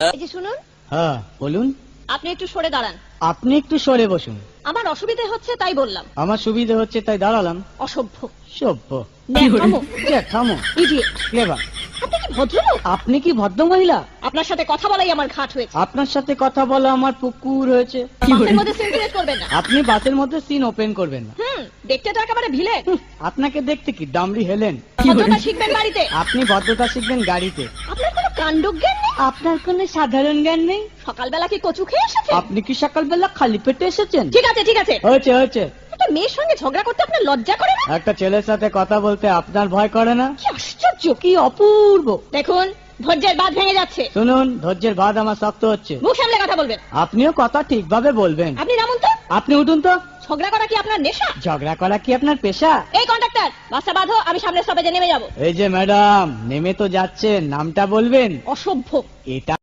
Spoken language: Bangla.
এই যে শুনুন। হ্যাঁ বলুন। আপনি একটু সরে দাঁড়ান। আপনি একটু সরে বসুন। আমার অসুবিধে হচ্ছে তাই বললাম। আমার সুবিধে হচ্ছে তাই দাঁড়ালাম। অসভ্য। সভ্য। থামো। ক্লেভার কি ভদ্রলোক আপনি কি ভদ্র মহিলা? আপনার সাথে কথা বলাই আমার ঘাট হয়েছে। আপনার সাথে কথা বলা আমার পুকুর হয়েছে। বাসের মধ্যে সিনক্রিয়েট করবেন না। আপনি বাসের মধ্যে সিন ওপেন করবেন না। হুম দেখতে তো একেবারে ভিলেন। হুঁ, আপনাকে দেখতে কি ডামরি হেলেন? ভদ্রতা শিখবেন বাড়িতে। আপনি ভদ্রতা শিখবেন গাড়িতে। আপনার কোনো কাণ্ডজ্ঞান নেই? আপনার কোনো সাধারণ জ্ঞান নেই? সকালবেলা কি কচু খেয়ে এসেছেন? আপনি কি সকালবেলা খালি পেটে এসেছেন? ঠিক আছে ঠিক আছে। হয়েছে হয়েছে। একটা মেয়ের সঙ্গে ঝগড়া করতে আপনার লজ্জা করে না? একটা ছেলের সাথে কথা বলতে আপনার ভয় করে না? কি আশ্চর্য কি অপূর্ব। দেখুন ধৈর্যের ভেঙে যাচ্ছে। শুনুন ধৈর্যের আমার শক্ত হচ্ছে। মুখ সামলে কথা বলবেন। আপনিও কথা ঠিকভাবে বলবেন। আপনি নামুন তো? আপনি উঠুন তো। ঝগড়া করা কি আপনার নেশা? ঝগড়া করা কি আপনার পেশা? এই কন্ডাক্টর বাসা বাঁধো আমি সামনের স্টপেজে নেমে যাব। এই যে ম্যাডাম নেমে তো যাচ্ছেন নামটা বলবেন। অসভ্য। এটা